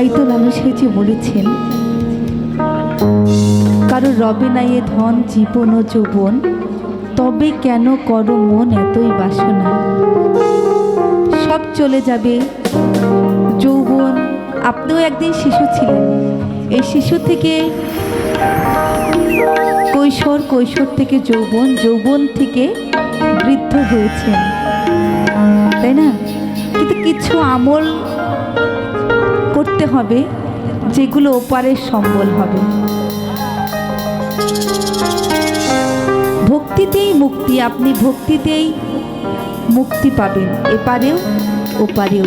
তাই তো লালু সেজে বলেছেন, কারও রবে না এ ধন, জীবন ও যৌবন, তবে কেন করো মন এতই বাসনা? সব চলে যাবে, যৌবন। আপনিও একদিন শিশু ছিলেন, এই শিশু থেকে কৈশোর কৈশোর থেকে যৌবন যৌবন থেকে বৃদ্ধ হয়েছেন। তাই না? কিন্তু কিছু আমল করতে হবে যেগুলো ওপারে সম্বল হবে। ভক্তিতেই মুক্তি আপনি ভক্তিতেই মুক্তি পাবেন এপারেও ওপারেও।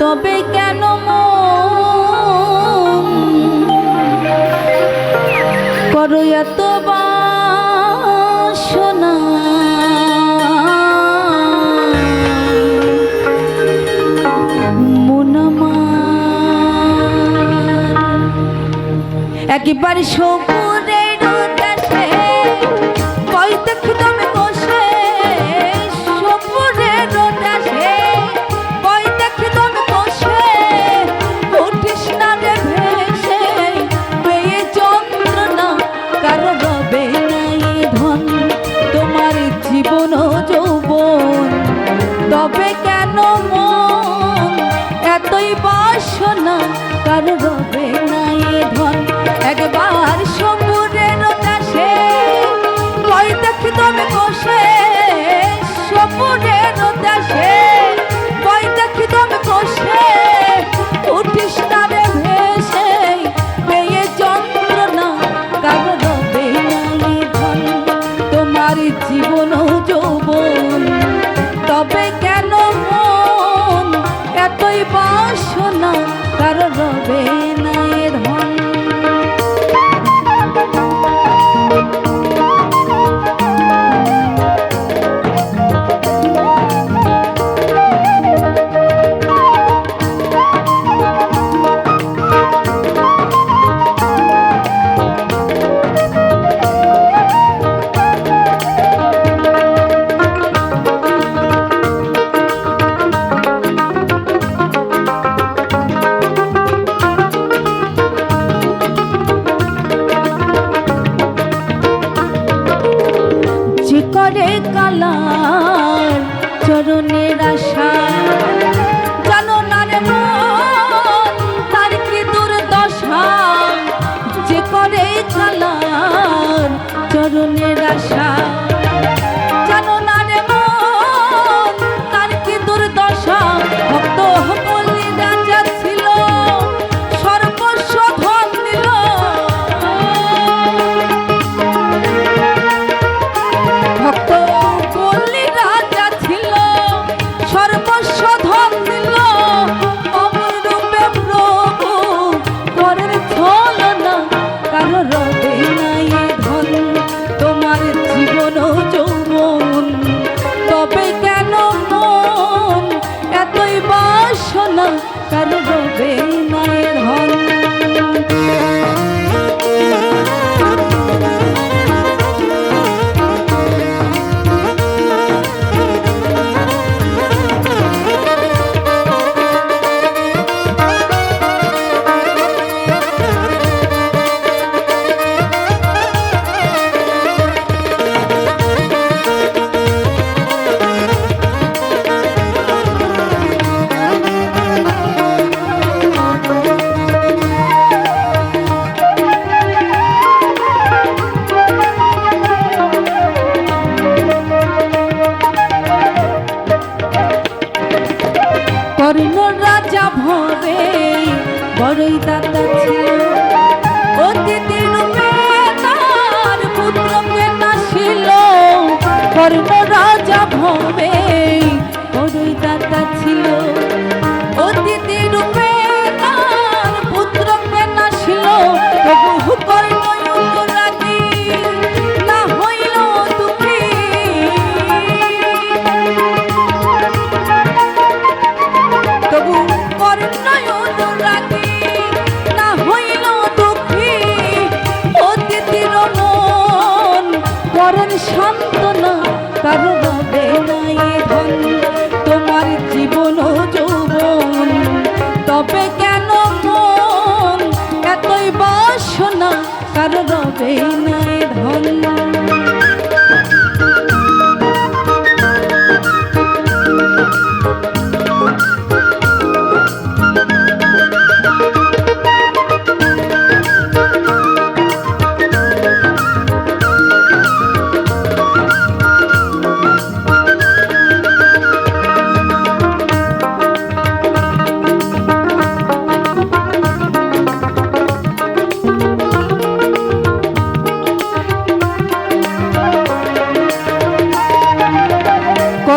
তবে কেন করো এত বাসনা। একেবারে সপুরের তবে কেন মন? এতই বাসনা কারও রবে নাই ধন। একবার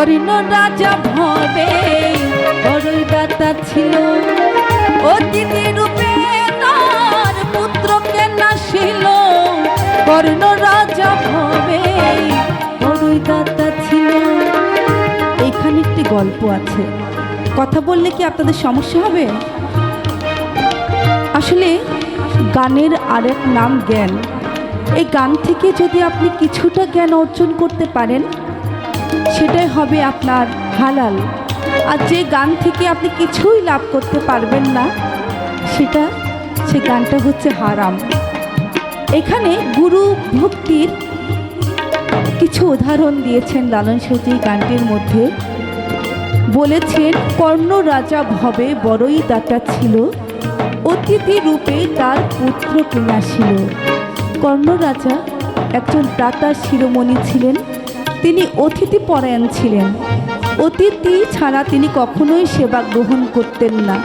কর্ণ রাজা ভবে বড়ই দাতা ছিল। অতিথি রূপে তার পুত্রকে নাসিল কর্ণ রাজা ভবে বড়ই দাতা ছিল। এখানে একটি গল্প আছে। কথা বললে কি আপনাদের সমস্যা হবে? আসলে গানের আরেক নাম জ্ঞান। এই গান থেকে যদি আপনি কিছুটা জ্ঞান অর্জন করতে পারেন সেটাই হবে আপনার হালাল। আর যে গান থেকে আপনি কিছুই লাভ করতে পারবেন না, সেটা, সে গানটা হচ্ছে হারাম। এখানে গুরু ভক্তির কিছু উদাহরণ দিয়েছেন লালন সতী গানটির মধ্যে। বলেছেন, কর্ণ রাজা ভবে, বড়ই দাতা ছিল, অতিথি রূপে তার পুত্র কিনা ছিল। কর্ণ রাজা একজন দাতা শিরোমণি ছিলেন। তিনি অতিথি পরায়ণ ছিলেন। অতিথি ছাড়া তিনি কখনোই সেবা গ্রহণ করতেন না।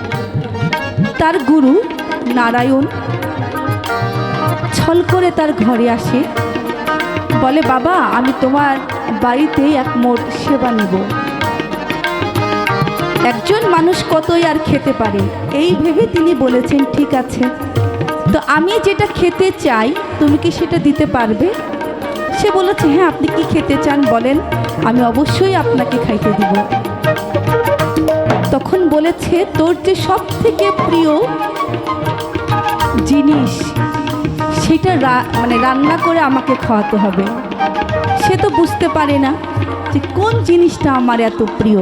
তার গুরু নারায়ণ ছল করে তার ঘরে আসে, বলে, বাবা, আমি তোমার বাড়িতে এক মোট সেবা নেব। একজন মানুষ কতই আর খেতে পারে? এই ভেবে তিনি বলেছেন, ঠিক আছে। তো আমি যেটা খেতে চাই, তুমি কি সেটা দিতে পারবে? সে বলেছে হ্যাঁ আপনি কি খেতে চান বলেন, আমি অবশ্যই আপনাকে খাইতে দিব। তখন বলেছে, তোর যে সব থেকে প্রিয় জিনিস, সেটা মানে রান্না করে আমাকে খাওয়াতে হবে। সে তো বুঝতে পারে না যে কোন জিনিসটা আমার এত প্রিয়।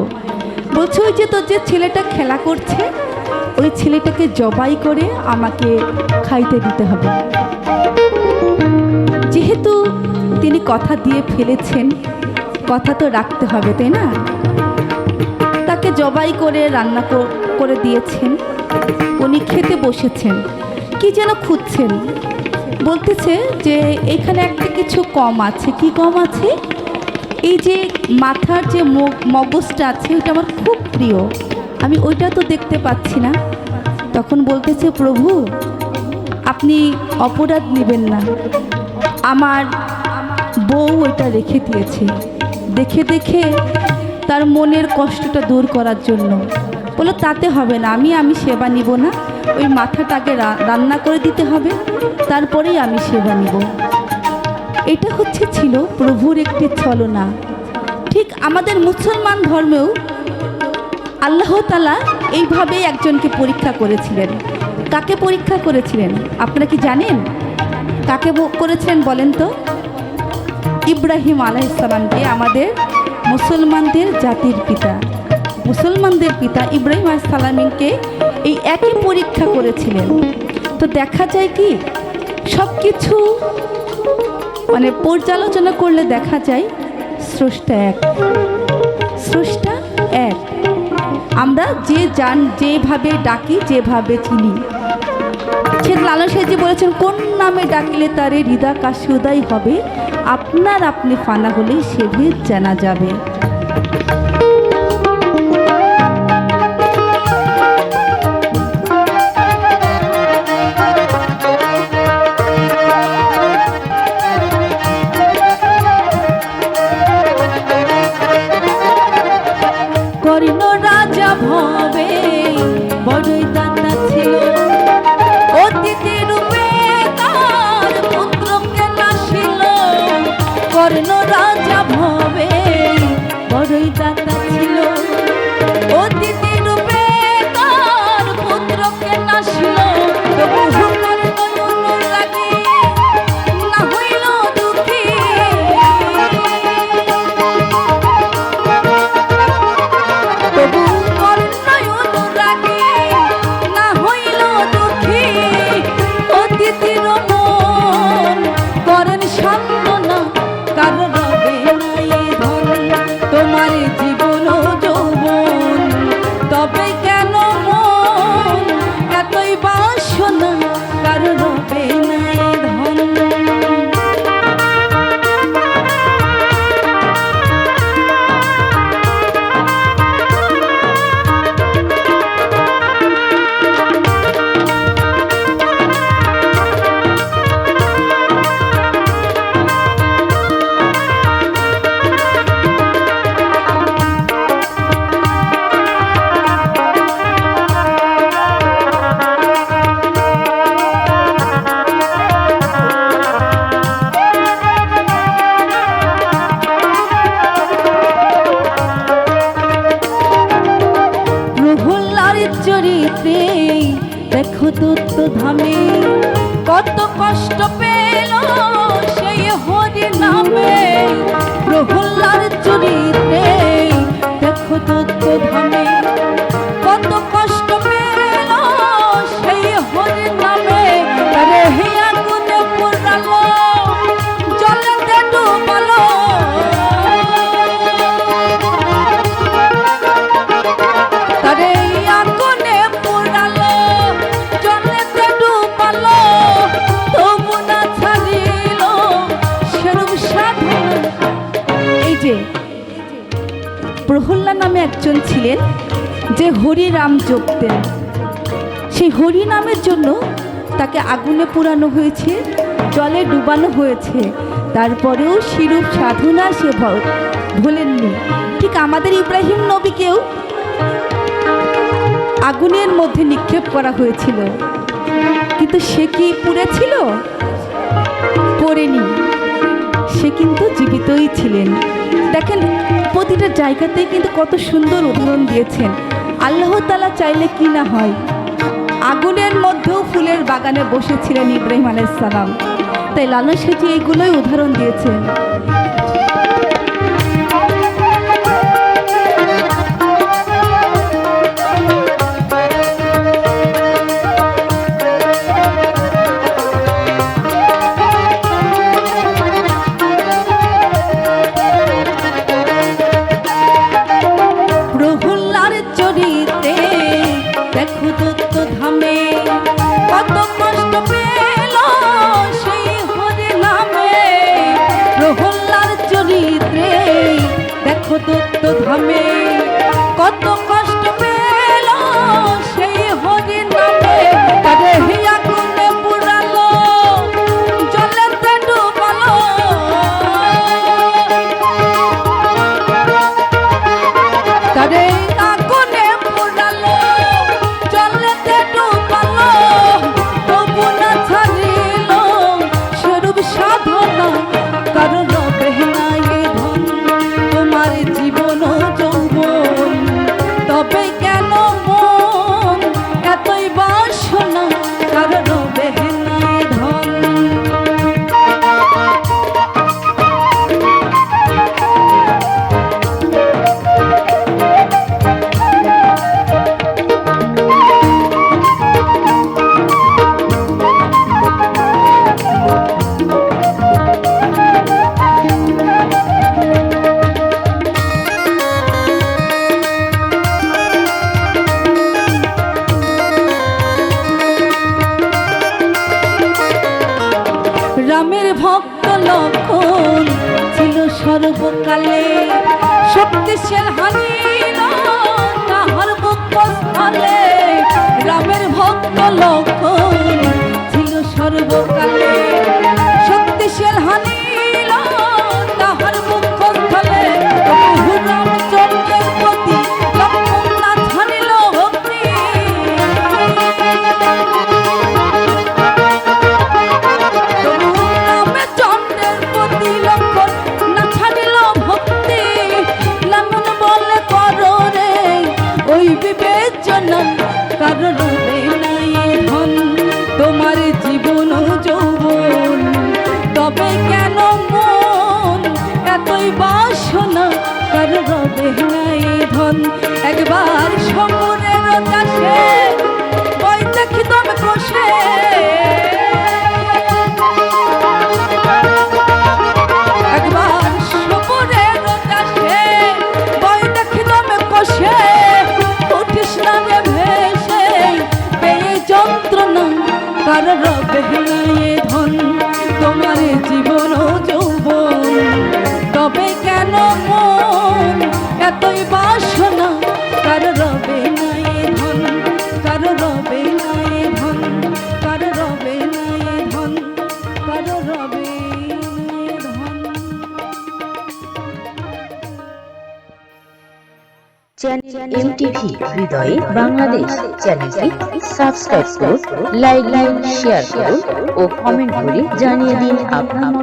বলছে, ওই যে তোর যে ছেলেটা খেলা করছে, ওই ছেলেটাকে জবাই করে আমাকে খাইতে দিতে হবে। যেহেতু তিনি কথা দিয়ে ফেলেছেন। কথা তো রাখতে হবে, তাই না? তাকে জবাই করে রান্না করে দিয়েছেন। উনি খেতে বসেছেন। কি যেন খুঁজছেন। বলতেছে যে এখানে একটা কিছু কম আছে। কি কম আছে? এই যে মাথার যে মগ- মগজটা আছে ওটা আমার খুব প্রিয়। আমি ওইটা তো দেখতে পাচ্ছি না। তখন বলতেছে, প্রভু, আপনি অপরাধ নেবেন না। আমার বউ ওইটা রেখে দিয়েছে। দেখে দেখে তার মনের কষ্টটা দূর করার জন্য। বলো তাতে হবে না, আমি আমি সেবা নিব না। ওই মাথাটাকে রান্না করে দিতে হবে, তারপরেই আমি সেবা নিব। এটা হচ্ছে ছিল প্রভুর একটি ছলনা। ঠিক আমাদের মুসলমান ধর্মেও আল্লাহ তালা এইভাবেই একজনকে পরীক্ষা করেছিলেন। কাকে পরীক্ষা করেছিলেন? আপনারা কি জানেন? কাকে করেছিলেন বলেন তো? ইব্রাহিম আলাইসালামকে আমাদের মুসলমানদের জাতির পিতা। মুসলমানদের পিতা ইব্রাহিম আলাইসালামকে এই একই পরীক্ষা করেছিলেন। তো দেখা যায় কি সব কিছু মানে পর্যালোচনা করলে দেখা যায় স্রষ্টা এক। স্রষ্টা এক। আমরা যে যান যেভাবে ডাকি, যেভাবে চিনি। সে লালন সাহেজি বলেছেন, কোন নামে ডাকিলে তারে হৃদা কাশি উদয় হবে? আপনার আপনি ফানা হলেই সে ভেদ জানা যাবে। জীবনে কত কষ্ট প্রহল্লা নামে একজন ছিলেন যে হরি রাম জপতেন সেই হরি নামের জন্য তাকে আগুনে পুরানো হয়েছে, জলে ডুবানো হয়েছে। তারপরেও শিরূপ সাধনা সে ভোলেননি। ঠিক আমাদের ইব্রাহিম নবীকেও আগুনের মধ্যে নিক্ষেপ করা হয়েছিল। কিন্তু সে কি পুড়েছিল? পড়েনি সে কিন্তু জীবিতই ছিলেন। দেখেন, প্রতিটা জায়গাতে কিন্তু কত সুন্দর উদাহরণ দিয়েছেন। আল্লাহ তালা চাইলে কি না হয়। আগুনের মধ্যেও ফুলের বাগানে বসেছিলেন ইব্রাহিম আলাইসালাম তাই লালন সেটি এইগুলোই উদাহরণ দিয়েছেন। Tady the Lord. তোমার জীবন তবে কেন মন এতই বাসনা? কারও রবে ধন? একবার সমুদ্রের কাছে বই দেখি তবে কষে। তবে কেন মন? এতই বাসনা, কার রবে না এ ধন? কার রবে না এ ধন? কার রবে না এ ধন? কার রবে এমটিভি হৃদয়ে বাংলাদেশ চ্যানেলটি সাবস্ক্রাইব করুন লাইক লাইক শেয়ার করুন ও কমেন্ট করে জানিয়ে দিন আপনার